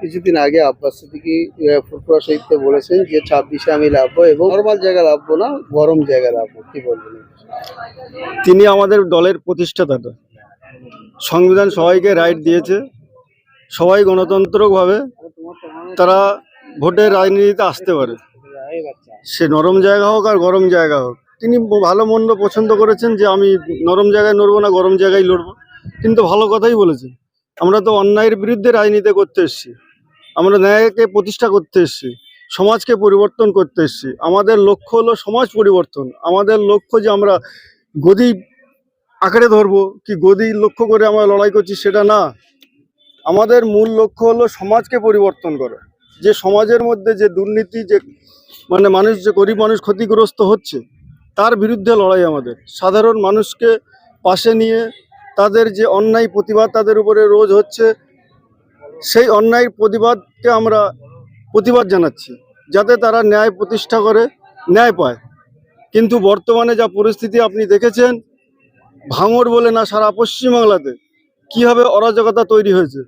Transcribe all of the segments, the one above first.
কিছুদিন আগে আব্বাস সিদ্দিকি ফুটবল সাহিত্যে বলেছেন যে ছাব্বিশে আমি লাভবো এবং নর্মাল জায়গা লাভবো না গরম জায়গা লাভবো। কি বলবেন? তিনি আমাদের দলের প্রতিষ্ঠাতা সংবিধান সবাইকে রাইট দিয়েছে। সবাই গণতন্ত্রভাবে তারা ভোটের রাজনীতিতে আসতে পারে। সে নরম জায়গা হোক আর গরম জায়গা হোক। তিনি ভালো মন্দ পছন্দ করেছেন যে আমি নরম জায়গায় লড়বো না গরম জায়গায় লড়বো। কিন্তু ভালো কথাই বলেছেন। আমরা তো অন্যায়ের বিরুদ্ধে রাজনীতি করতে এসেছি। আমরা ন্যায়কে প্রতিষ্ঠা করতে এসেছি, সমাজকে পরিবর্তন করতে এসেছি। আমাদের লক্ষ্য হলো সমাজ পরিবর্তন। আমাদের লক্ষ্য যে আমরা গদি আঁকড়ে ধরবো, কি গদি লক্ষ্য করে আমরা লড়াই করছি সেটা না। আমাদের মূল লক্ষ্য হলো সমাজকে পরিবর্তন করা। যে সমাজের মধ্যে যে দুর্নীতি, যে মানে মানুষ, যে গরিব মানুষ ক্ষতিগ্রস্ত হচ্ছে, তার বিরুদ্ধে লড়াই আমাদের। সাধারণ মানুষকে পাশে নিয়ে তাদের যে অন্যায় প্রতিবাদ তাদের উপরে রোজ হচ্ছে সেই অন্যায়ের প্রতিবাদকে আমরা প্রতিবাদ জানাচ্ছি, যাতে তারা ন্যায় প্রতিষ্ঠা করে, ন্যায় পায়। কিন্তু বর্তমানে যা পরিস্থিতি আপনি দেখেছেন ভাঙর বলে না সারা পশ্চিমবাংলাতে কীভাবে অরাজকতা তৈরি হয়েছে?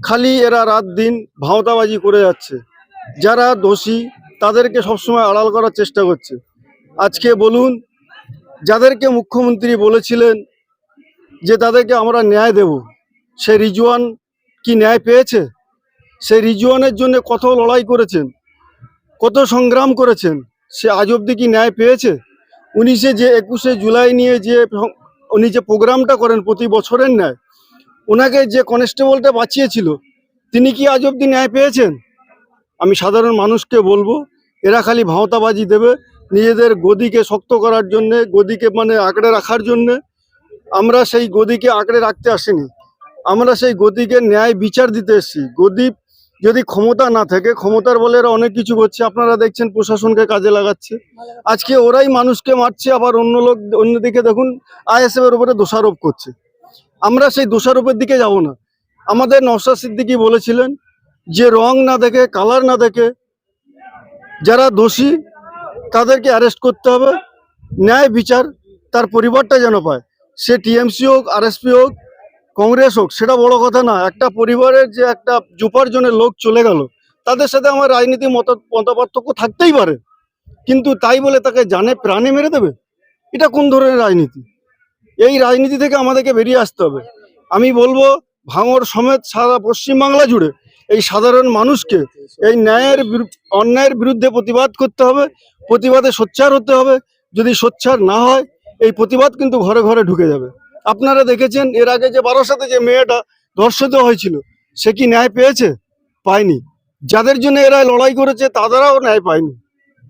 খালি এরা রাত দিন ভাওতাবাজি করে যাচ্ছে। যারা দোষী, তাদেরকে সবসময় আড়াল করার চেষ্টা করছে। আজকে বলুন, যাদেরকে মুখ্যমন্ত্রী বলেছিলেন যে তাদেরকে আমরা ন্যায় দেব, সে রিজওয়ান কি ন্যায় পেয়েছে? সে রিজওয়ানের জন্য কত লড়াই করেছেন? কত সংগ্রাম করেছেন? সে আজ অবধি কি ন্যায় পেয়েছে? উনিশে যে একুশে জুলাই নিয়ে যে উনি যে প্রোগ্রামটা করেন প্রতি বছরের ন্যায়, ওনাকে যে কনস্টেবলটা বাঁচিয়েছিল, তিনি কি আজ অবধি ন্যায় পেয়েছেন? আমি সাধারণ মানুষকে বলব, এরা খালি ভাঁওতাবাজি দেবে, নিজেদের গদিকে শক্ত করার জন্যে, গদিকে মানে আঁকড়ে রাখার জন্যে। আমরা সেই গদিকে আঁকড়ে রাখতে আসিনি। আমরা সেই গদিকে ন্যায় বিচার দিতে এসেছি। গদি যদি ক্ষমতা না থাকে, ক্ষমতার বলে এরা অনেক কিছু করছে আপনারা দেখছেন প্রশাসনকে কাজে লাগাচ্ছে। আজকে ওরাই মানুষকে মারছে, আবার অন্য লোক অন্যদিকে দেখুন আইএসএফ এর উপরে দোষারোপ করছে। আমরা সেই দোষারোপের দিকে যাব না। আমাদের নওশাদ সিদ্দিকী বলেছিলেন যে, রং না দেখে, কালার না দেখে যারা দোষী, তাদেরকে অ্যারেস্ট করতে হবে। ন্যায় বিচার তার পরিবারটা যেন পায়। সে টিএমসি হোক, আরএসপি হোক কংগ্রেস হোক, সেটা বড় কথা না। একটা পরিবারের যে একটা জনের লোক চলে গেল, তাদের সাথে আমার রাজনীতি মত, মতপার্থক্য থাকতেই পারে। কিন্তু তাই বলে তাকে জানে প্রাণে মেরে দেবে? এটা কোন ধরনের রাজনীতি? এই রাজনীতি থেকে আমাদেরকে বেরিয়ে আসতে হবে। আমি বলব ভাঙড় সমেত সারা পশ্চিমবাংলা জুড়ে এই সাধারণ মানুষকে এই ন্যায়ের অন্যায়ের বিরুদ্ধে প্রতিবাদ করতে হবে, প্রতিবাদে সোচ্চার হতে হবে। যদি সোচ্চার না হয়, এই প্রতিবাদ কিন্তু ঘরে ঘরে ঢুকে যাবে। আপনারা দেখেছেন, এর আগে যে বারাসাতে যে মেয়েটা ধর্ষিত হয়েছিল, সে কি ন্যায় পেয়েছে? পায়নি। যাদের জন্য এরা লড়াই করেছে, তাদেরাও ন্যায় পায়নি।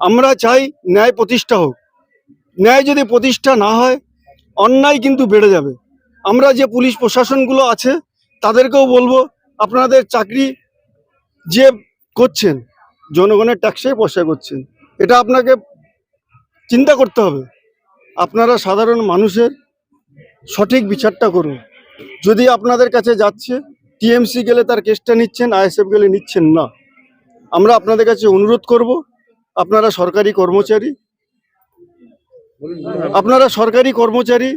আমরা চাই ন্যায় প্রতিষ্ঠা হোক। ন্যায় যদি প্রতিষ্ঠা না হয়, অন্যায় কিন্তু বেড়ে যাবে। আমরা যে পুলিশ প্রশাসনগুলো আছে, তাদেরকেও বলব, আপনাদের চাকরি যে করছেন, জনগণের ট্যাক্সে পয়সা করছেন, এটা আপনাকে চিন্তা করতে হবে। আপনারা সাধারণ মানুষের সঠিক বিচারটা করুন। যদি আপনাদের কাছে যাচ্ছে, টিএমসি গেলে তার কেসটা নিচ্ছেন, আইএসএফ গেলে নিচ্ছেন না। আমরা আপনাদের কাছে অনুরোধ করব, আপনারা সরকারি কর্মচারী, আপনারা সরকারি কর্মচারী,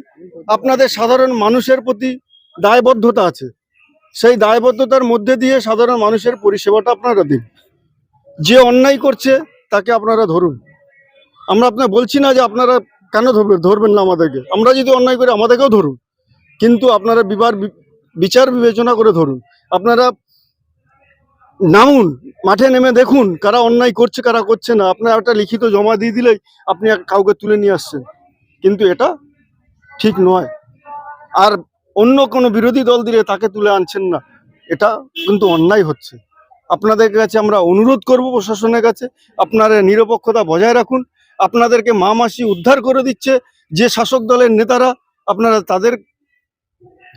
আপনাদের সাধারণ মানুষের প্রতি দায়বদ্ধতা আছে। সেই দায়বদ্ধতার মধ্যে দিয়ে সাধারণ মানুষের পরিষেবাটা আপনারা দিন। যে অন্যায় করছে, তাকে আপনারা ধরুন। আমরা আপনার বলছি না যে আপনারা কেন ধরবেন ধরবেন না আমাদেরকে? আমরা যদি অন্যায় করি, আমাদেরকেও ধরুন। কিন্তু আপনারা বিবার বিচার বিবেচনা করে ধরুন। আপনারা নামুন, মাঠে নেমে দেখুন কারা অন্যায় করছে, কারা করছে না। আপনার একটা লিখিত জমা দিয়ে দিলেই আপনি কাউকে তুলে নিয়ে আসছেন। কিন্তু এটা ঠিক নয়। আর অন্য কোনো বিরোধী দল দিলে তাকে তুলে আনছেন না। এটা কিন্তু অন্যায় হচ্ছে। আপনাদের কাছে আমরা অনুরোধ করব প্রশাসনের কাছে। আপনারা নিরপেক্ষতা বজায় রাখুন। আপনাদেরকে মা মাসি উদ্ধার করে দিচ্ছে, যে শাসক দলের নেতারা আপনারা তাদের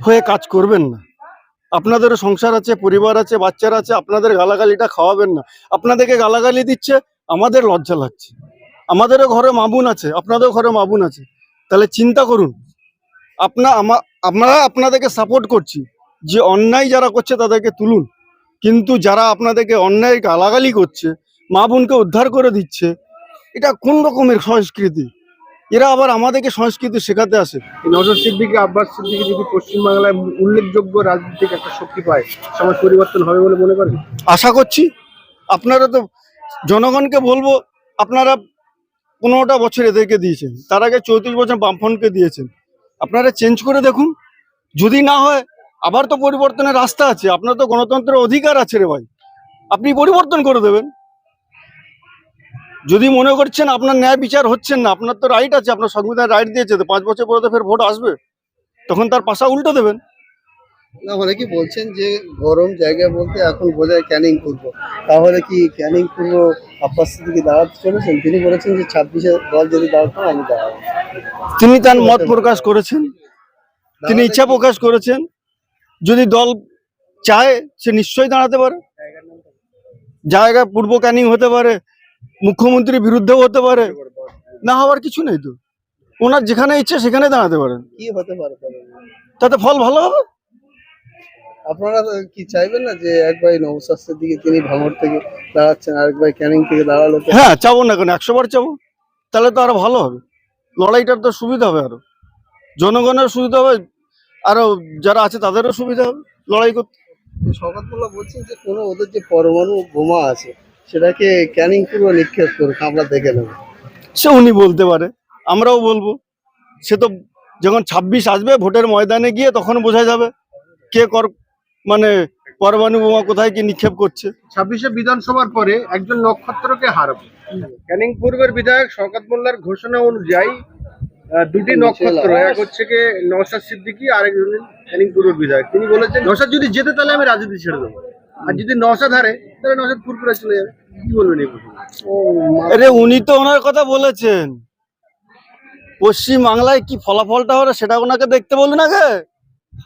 হয়ে কাজ করবেন না। আপনাদেরও সংসার আছে, পরিবার আছে, বাচ্চারা আছে, আপনাদের গালাগালিটা খাওয়াবেন না। আপনাদেরকে গালাগালি দিচ্ছে, আমাদের লজ্জা লাগছে। আমাদেরও ঘরে মাবুন আছে, আপনাদেরও ঘরে মাবুন আছে। তাহলে চিন্তা করুন, আপনা আমা- আমরা আপনাদেরকে সাপোর্ট করছি, যে অন্যায় যারা করছে তাদেরকে তুলুন। কিন্তু যারা আপনাদেরকে অন্যায় গালাগালি করছে, মা বোনকে উদ্ধার করে দিচ্ছে এটা কোন রকমের সংস্কৃতি? এরা আবার আমাদেরকে সংস্কৃতি শেখাতে আসে। এই নজর সিদ্দিকি আব্বাস সিদ্দিকি যদি পশ্চিমবাংলায় উল্লেখযোগ্য রাজনীতিক একটা শক্তি পায় সমাজ পরিবর্তন হবে বলে মনে করেন? আশা করছি। আপনারা তো জনগণকে বলব আপনারা পনেরোটা বছর এদেরকে দিয়েছেন। তার আগে চৌত্রিশ বছর বামফ্রন্টকে দিয়েছেন। আপনারা চেঞ্জ করে দেখুন। যদি না হয় আবার তো পরিবর্তনের রাস্তা আছে। আপনার তো গণতন্ত্রের অধিকার আছে রে ভাই। আপনি পরিবর্তন করে দেবেন। যদি মনে করছেন আপনার ন্যায় বিচার হচ্ছেন না আপনার তো রাইট আছে আপনার সংবিধান রাইট দিয়েছে তো পাঁচ বছর পরে তো ফের ভোট আসবে তখন তার পাশা উল্টো দেবেন। না মানে কি বলছেন যে গরম জায়গা বলতে এখন বোঝায় ক্যানিং পূর্ব। তাহলে কি ক্যানিং পূর্ব আব্বাস সিদ্দিকি দাঁড়াতে চলেছেন? তিনি বলেছেন যে ছাব্বিশে দল যদি দাঁড়াতো আমি দাঁড়াবো। তিনি তার মত প্রকাশ করেছেন। তিনি ইচ্ছা প্রকাশ করেছেন। যদি দল চায় সে নিশ্চয়ই দাঁড়াতে পারে। জায়গা পূর্ব ক্যানিং হতে পারে মুখ্যমন্ত্রীর বিরুদ্ধেও হতে পারে। না হওয়ার কিছু নেই তো। ওনার যেখানে ইচ্ছে সেখানে দাঁড়াতে পারেন। কি হতে পারে তাতে ফল ভালো হবে? আপনারা কি চাইবেন না যে এক ভাই নৌশাস্ত্রের দিকে তিনি ভাঙর থেকে দাঁড়াচ্ছেন আরেক ভাই ক্যানিং থেকে দাঁড়াল হ্যাঁ চাবো না কেন? একশো বার চাবো। তাহলে তো আরও ভালো হবে। লড়াইটার তো সুবিধা হবে আরও। জনগণের সুবিধা হবে আরও যারা আছে তাদেরও সুবিধা হবে লড়াই করতে। শওকত মোল্লা বলছেন যে কোনো ওদের যে পরমাণু বোমা আছে সেটাকে ক্যানিং পূর্ব নিক্ষেপ করুক আমরা দেখে নেব। সে উনি বলতে পারে আমরাও বলব। সে তো যখন ছাব্বিশ আসবে ভোটের ময়দানে গিয়ে তখন বোঝা যাবে কে কর মানে পরমাণু বোমা কোথায় কি নিক্ষেপ করছে। ছাব্বিশে বিধানসভার পরে একজন নক্ষত্রকে হারাবো। ক্যানিং পূর্বের বিধায়ক শওকত মোল্লার ঘোষণা অনুযায়ী দুটি নক্ষত্র এক হচ্ছে কি নওশাদ সিদ্দিকি আর একজন ক্যানিং পূর্বের বিধায়ক। তিনি বলেছেন নওশাদ যদি যেতে তাহলে আমি রাজনীতি ছেড়ে দেবো। আর যদি নওশাদ হারে চলে যাবে। কি বলবেন এই আরে উনি তো ওনার কথা বলেছেন। পশ্চিম বাংলায় কি ফলাফলটা হলো সেটা ওনাকে দেখতে বলুন আগে।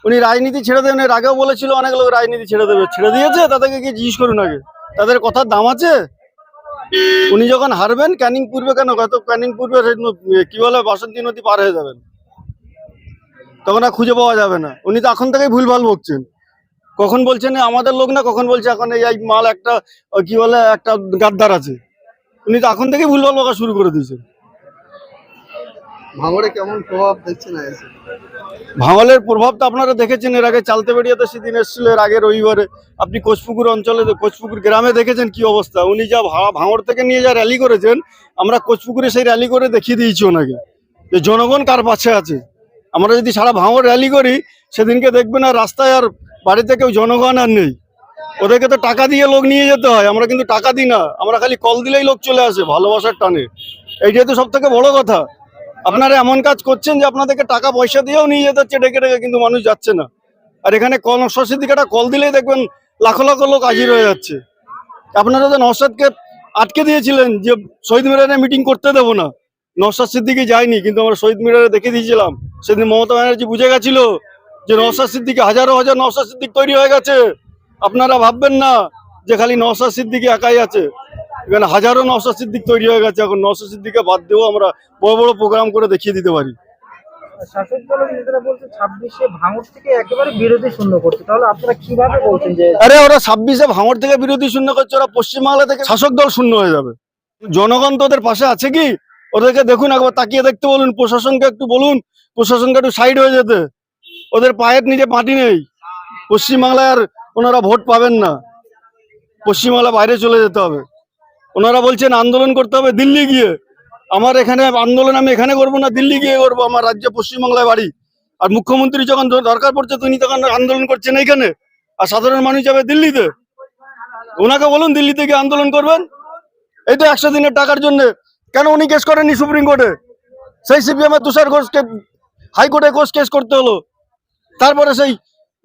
উনি রাজনীতি ছেড়ে দেবেন এর আগেও বলেছিল অনেক লোক রাজনীতি ছেড়ে দেবে ছেড়ে দিয়েছে তাদেরকে কি জিজ্ঞেস করুন আগে। তাদের কথার দাম আছে? উনি যখন হারবেন ক্যানিং পূর্বে কেন? কত ক্যানিং পূর্বে কি বলে বাসন্তী নদী পার হয়ে যাবেন। তখন আর খুঁজে পাওয়া যাবে না। উনি তো এখন থেকেই ভুলভাল বকছেন। কখন বলছেন আমাদের লোক না কখন বলছে এখন এই মাল একটা কি বলে একটা গাদ্দার আছে। উনি তো এখন থেকেই ভুলভাল বকা শুরু করে দিয়েছেন। ভাঙড়ে কেমন প্রভাব দেখছেন ভাঙলের প্রভাব তো আপনারা দেখেছেন এর আগে চালতে বেরিয়েতে সেদিন এসেছিল এর আগে রবিবারে। আপনি কোচপুকুর অঞ্চলে কোচপুকুর গ্রামে দেখেছেন কি অবস্থা? উনি যা ভাঙড় থেকে নিয়ে যা র্যালি করেছেন আমরা কোচপুকুরে সেই র্যালি করে দেখিয়ে দিয়েছি ওনাকে। যে জনগণ কার পাশে আছে? আমরা যদি সারা ভাঙড় র্যালি করি সেদিনকে দেখবেন আর রাস্তায় আর বাড়িতে কেউ জনগণ আর নেই। ওদেরকে তো টাকা দিয়ে লোক নিয়ে যেতে হয়, আমরা কিন্তু টাকা দিই না, আমরা খালি কল দিলেই লোক চলে আসে ভালোবাসার টানে। এইটাই তো সব থেকে বড় কথা, আপনারা এমন কাজ করছেন যে আপনাদেরকে টাকা পয়সা দিয়েও নিয়ে যেতে হচ্ছে, ডেকে ডেকে কিন্তু মানুষ যাচ্ছে না। আর এখানে কল নশাদ দিকেটা কল দিলেই দেখবেন লাখো লাখো লোক হাজির হয়ে যাচ্ছে। আপনারা তো নশাদকে আটকে দিয়েছিলেন যে শহীদ মিনারে মিটিং করতে দেবো না নশাদ সিদ্দিকি যায়নি কিন্তু আমরা শহীদ মিনারে দেখে দিয়েছিলাম। সেদিন মমতা ব্যানার্জি বুঝে গেছিল যে নশাদ সিদ্দিকি হাজারো হাজার নশাদ সিদ্দিক তৈরি হয়ে গেছে। আপনারা ভাববেন না যে খালি নশাদ সিদ্দিকি একাই আছে। এখানে হাজারো নশাদ সিদ্দিক তৈরি হয়ে গেছে। এখন নশাদ সিদ্দিকে বাদ দিয়েও আমরা বড় বড় প্রোগ্রাম করে দেখিয়ে দিতে পারি। শাসক দলের নেতারা বলছে ছাব্বিশে ভাঙর থেকে একেবারে বিরোধী শূন্য করছে। তাহলে আপনারা কীভাবে বলছেন যে আরে ওরা ছাব্বিশে ভাঙড় থেকে বিরোধী শূন্য করছে। ওরা পশ্চিমবাংলা থেকে শাসক দল শূন্য হয়ে যাবে। জনগণ তো ওদের পাশে আছে কি? ওদেরকে দেখুন একবার তাকিয়ে দেখতে বলুন। প্রশাসনকে একটু বলুন। প্রশাসনকে একটু সাইড হয়ে যেতে। ওদের পায়ের নিচে মাটি নেই। পশ্চিমবাংলায় আর ওনারা ভোট পাবেন না। পশ্চিমবাংলা বাইরে চলে যেতে হবে। ওনারা বলছেন আন্দোলন করতে হবে দিল্লি গিয়ে। আমার এখানে আন্দোলন আমি এখানে করব না, দিল্লি গিয়ে করব। আমার রাজ্যে পশ্চিমবাংলায় বাড়ি। আর মুখ্যমন্ত্রী যখন দরকার পড়ছে, তিনি তখন আন্দোলন করছেন এইখানে। আর সাধারণ মানুষ যাবে দিল্লিতে। ওনাকে বলুন, দিল্লিতে গিয়ে আন্দোলন করবেন? এই তো একশো দিনের টাকার জন্য। কেন উনি কেস করেননি সুপ্রিম কোর্টে? সেই সিপিএম এর তুষার ঘোষকে হাইকোর্টে কোর্স কেস করতে হলো। তারপরে সেই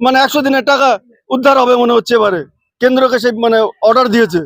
মানে একশো দিনের টাকা উদ্ধার হবে মনে হচ্ছে এবারে। কেন্দ্রকে সেই মানে অর্ডার দিয়েছে।